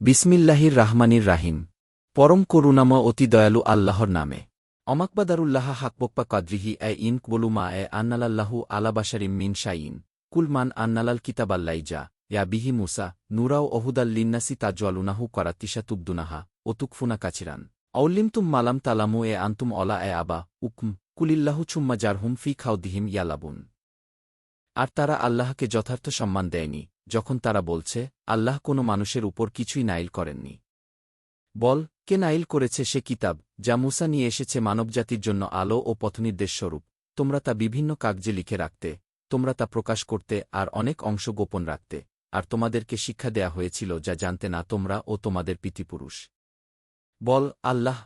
বিসমিল্লাহির রাহমানির রাহিম। পরম করুণাময় অতি দয়ালু আল্লাহর নামে। অমাকবাদারুল্লাহ হাকবপ্পা কাদ্রিহি এ ইন বলুমা এ আন্নালাল্লাহু আলাবাসারিম মিন শাইন কুলমান আন্নালাল কিতাবাল্লাইজা ইয়া বিহি মুসা, নুরাও অহুদাল লিন্নাসি করাত্তিসা তুবদুনাহা ওতুকফুনা কাচিরান অউল্লিমতুম মালাম তালামু এ আন্তুম অলা এ আবা, উকম, কুলিল্লাহু চুম্মা জারহুম ফি খাউদিহিম ইয়ালাবুন। আর তারা আল্লাহকে যথার্থ সম্মান দেয়নি। যখন তারা বলছে, আল্লাহ কোনো মানুষের উপর কিছুই নাইল করেননি। বল, কে নাইল করেছে সে কিতাব, যা মুসা নিয়ে এসেছে মানবজাতির জন্য আলো ও পথনির্দেশস্বরূপ। তোমরা তা বিভিন্ন কাগজে লিখে রাখতে, তোমরা তা প্রকাশ করতে আর অনেক অংশ গোপন রাখতে, আর তোমাদেরকে শিক্ষা দেয়া হয়েছিল যা জানতে না তোমরা ও তোমাদের পিতিপুরুষ। বল, আল্লাহ!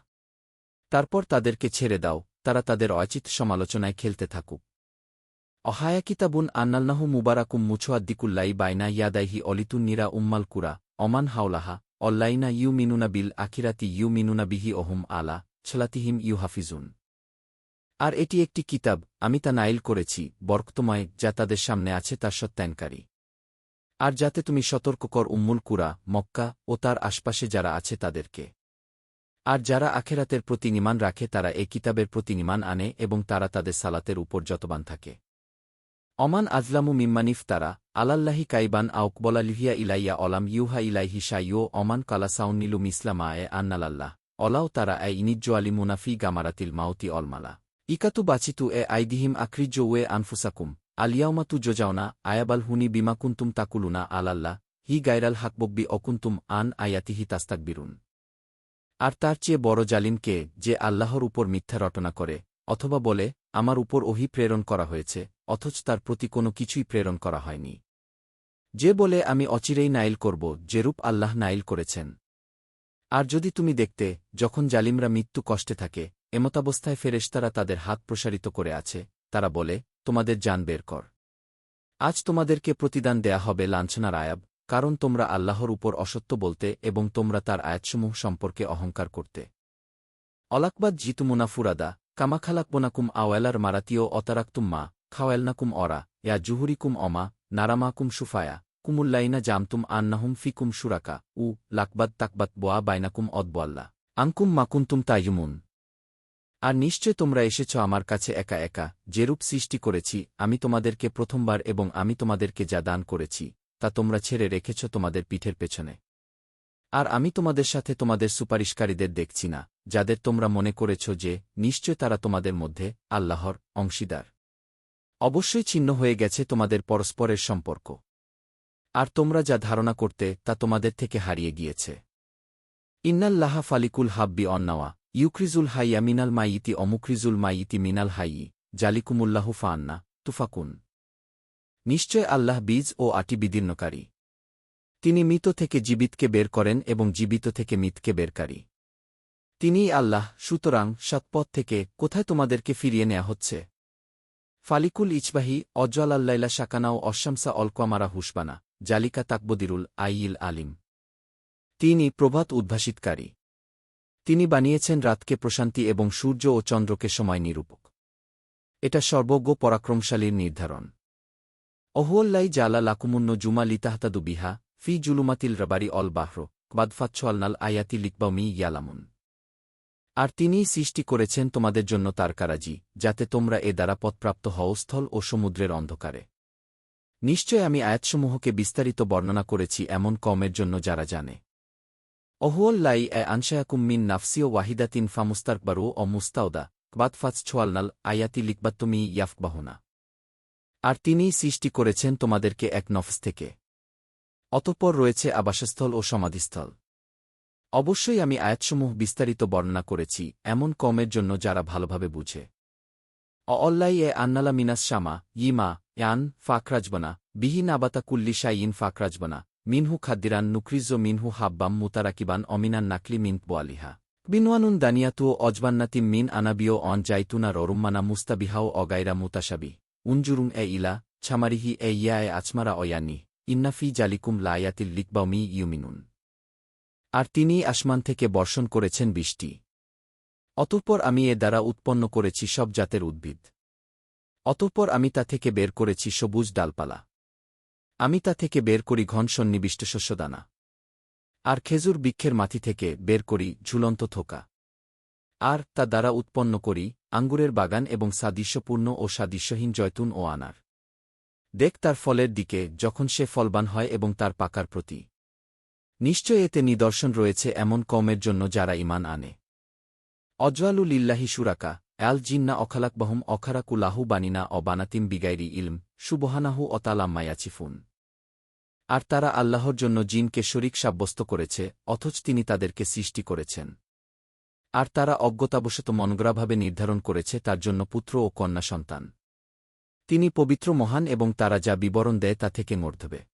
তারপর তাদেরকে ছেড়ে দাও, তারা তাদের অচিত সমালোচনায় খেলতে থাকুক। অহায়া কিতাবুন আন্নাল্লাহু মুবারাকুম মুছোয়াদ্দিকুল্লাই বাইনা ইয়াদাইহি অলিতুন নিরা উম্মাল কুরা, অমান হাওলাহা, অল্লাইনা ইউ মিনুনা বিল আখিরাতি ইউ মিনুনা বিহি অহুম আলা, ছলাতিহিম ইউ হাফিজুন আর এটি একটি কিতাব, আমি তা নাইল করেছি, বরক্তময়, যা তাদের সামনে আছে তার সত্যায়নকারী। আর যাতে তুমি সতর্ক কর উম্মুল কুরা, মক্কা ও তার আশপাশে যারা আছে তাদেরকে। আর যারা আখেরাতের প্রতি নিমান রাখে তারা এই কিতাবের প্রতি নিমান আনে এবং তারা তাদের সালাতের উপর যতবান থাকে। অমান আজলামু মিম্মানিফ তারা আলাল্লাহি কাইবান আউকবলা লিহিয়া ইলাইয়া অলাম ইউহা ইলাইহি সাইয়ো অমান কালা সাউন্নিলুম ইসলামা এ আন্নালাল্লাহ। অলাও তারা এ ইনিজ্জ আলি মুনাফি গামারাতিল মাউতি অলমালা ইকাতু বাচিতু এ আইদিহিম আক্রিজ্জ ওয়ে আনফুসাকুম। আলিয়াউমা তু জোজাওনা আয়াবাল হুনি বিমাকুন্তুম তাকুলুনা আলাল্লাহ। হি গাইরাল হাকবব্বি অকুন্তুম আন আয়াতিহি তাস্তাকবিরুন। আর তার চেয়ে বড় জালিম কে যে আল্লাহর উপর মিথ্যা রটনা করে, অথবা বলে আমার উপর ওহি প্রেরণ করা হয়েছে, অথচ তার প্রতি কোনো কিছুই প্রেরণ করা হয়নি। যে বলে আমি অচিরেই নাইল করব, যেরূপ আল্লাহ নাইল করেছেন। আর যদি তুমি দেখতে, যখন জালিমরা মৃত্যু কষ্টে থাকে, এমতাবস্থায় ফেরেশতারা তাদের হাত প্রসারিত করে আছে, তারা বলে, তোমাদের যান বের কর। আজ তোমাদেরকে প্রতিদান দেয়া হবে লাঞ্ছনার আয়াব, কারণ তোমরা আল্লাহর উপর অসত্য বলতে এবং তোমরা তার আয়াতসমূহ সম্পর্কে অহংকার করতে। অলাকবাদ জিতু মুনাফুরাদা কামাখালাকবোনাকুম আওয়ালার মারাতীয় অতারাক্তুম মা, খাওয়ালনাকুম অরা, ইয়া জুহুরিকুম অমা, নারামাকুম সুফায়া, কুমুল্লাইনা জামতুম আন্নাহুম ফিকুম সুরাকা, উ, লাকবাদ তাকবাত বোয়া বাইনাকুম অদবোয়াল্লা আঙ্কুম মাকুন্তুম তাইয়ুমুন। আর নিশ্চয় তোমরা এসেছ আমার কাছে একা একা, যেরূপ সৃষ্টি করেছি, আমি তোমাদেরকে প্রথমবার এবং আমি তোমাদেরকে যা দান করেছি, তা তোমরা ছেড়ে রেখেছ তোমাদের পিঠের পেছনে। আর আমি তোমাদের সাথে তোমাদের সুপারিশকারীদের দেখছি না। যাদের তোমরা মনে করেছ যে নিশ্চয় তারা তোমাদের মধ্যে আল্লাহর অংশীদার। অবশ্যই ছিন্ন হয়ে গেছে তোমাদের পরস্পরের সম্পর্ক। আর তোমরা যা ধারণা করতে তা তোমাদের থেকে হারিয়ে গিয়েছে। ইন্নাল্লাহা ফালিকুল হাব্বি অন্নাওয়া, ইউক্রিজুল হাইয়া মিনাল মাইতি অমুক্রিজুল মাইতি মিনাল হাইয়ি, জালিকুমুল্লাহু ফান্না তুফাকুন। নিশ্চয় আল্লাহ বীজ ও আটি বিদীর্ণকারী। তিনি মৃত থেকে জীবিতকে বের করেন এবং জীবিত থেকে মিতকে বেরকারী তিনিই আল্লাহ, সুতরাং সৎপথ থেকে কোথায় তোমাদেরকে ফিরিয়ে নেওয়া হচ্ছে? ফালিকুল ইচবাহি অজ্জ্বাল আল্লাইলা শাকানাও অশামসা অলকামারা হুসবানা, জালিকা তাকবদিরুল আইল আলিম। তিনি প্রভাত উদ্ভাসিতকারী। তিনি বানিয়েছেন রাতকে প্রশান্তি এবং সূর্য ও চন্দ্রকে সময় নিরূপক। এটা সর্বজ্ঞ পরাক্রমশালীর নির্ধারণ। অহুল্লাই জালা লাকুমুন্ন জুমা লিতাহতাদু বিহা, ফি জুলুমাতিল রবারি অল বাহ্র কবাদফাচ্ছালনাল আয়াতি লিকবাউমি ইয়ালামুন। আর তিনিই সৃষ্টি করেছেন তোমাদের জন্য তারকারাজি, যাতে তোমরা এ দ্বারা পথপ্রাপ্ত হওস্থল ও সমুদ্রের অন্ধকারে। নিশ্চয় আমি আয়াতসমূহকে বিস্তারিত বর্ণনা করেছি এমন কমের জন্য যারা জানে। অহুয়াল্লাই এ আনশায়াকুম মিন নাফসিও ওয়াহিদাতিন ফামুস্তারকবারু অ মুস্তাউদা কবাদফাজ ছোয়ালনাল আয়াতি লিকবাত্তমি ইয়াফবাহনা আর তিনিই সৃষ্টি করেছেন তোমাদেরকে এক নফস থেকে। অতঃপর রয়েছে আবাসস্থল ও সমাধিস্থল। অবশ্যই আমি আয়াতসমূহ বিস্তারিত বর্ণনা করেছি, এমন কমের জন্য যারা ভালোভাবে বুঝে। অল্লাই এ আন্নালা মিনাস শামা, ইমা, ইয়ান ফাকরাজবনা বিহীন আবাতা কুল্লি ইন ফাকরাজবনা মিনহু খাদ্দিরান নুক্রিজ মিনহু হাব্বাম মুতারাকিবান অমিনান নাকলি মিন বোয়ালিহা। বিনওয়ানুন দানিয়াতু অজবান্নাতিম মিন আনাবিও অন জাইতুনা ররুম্মানা মুস্তাবিহাও অগাইরা মুতাসাবি উনজুরুং এ ইলা, ছামারিহি এ ইয়া এ আচমারা অয়ানি ইন্নাফি জালিকুম লায়াতিল লিকবাউমি ইউমিনুন। আর তিনি আসমান থেকে বর্ষণ করেছেন বৃষ্টি। অতঃপর আমি এ দ্বারা উৎপন্ন করেছি সব জাতের উদ্ভিদ। অতঃপর আমি তা থেকে বের করেছি সবুজ ডালপালা। আমি তা থেকে বের করি ঘন সন্নিবিষ্ট শস্যদানা। আর খেজুর বৃক্ষের মাথি থেকে বের করি ঝুলন্ত থোকা। আর তা দ্বারা উৎপন্ন করি আঙ্গুরের বাগান এবং সাদৃশ্যপূর্ণ ও সাদৃশ্যহীন জয়তুন ও আনার। দেখ তার ফলের দিকে যখন সে ফলবান হয় এবং তার পাকার প্রতি। নিশ্চয় এতে নিদর্শন রয়েছে এমন কমের জন্য যারা ইমান আনে। অজওয়ালু লিল্লাহি সুরাকা অ্যাল জিন্না অখালাকবাহম অখারাকুলাহু বানিনা অ বানাতিম বিগাইরি ইলম, সুবহানাহু অতালাম্মায়াচিফুন আর তারা আল্লাহর জন্য জিনকে শরিক সাব্যস্ত করেছে, অথচ তিনি তাদেরকে সৃষ্টি করেছেন। আর তারা অজ্ঞতাবশত মনগ্রাভাবে নির্ধারণ করেছে তার জন্য পুত্র ও কন্যা সন্তান। তিনি পবিত্র মহান এবং তারা যা বিবরণ দেয় তা থেকে মর্ধবে।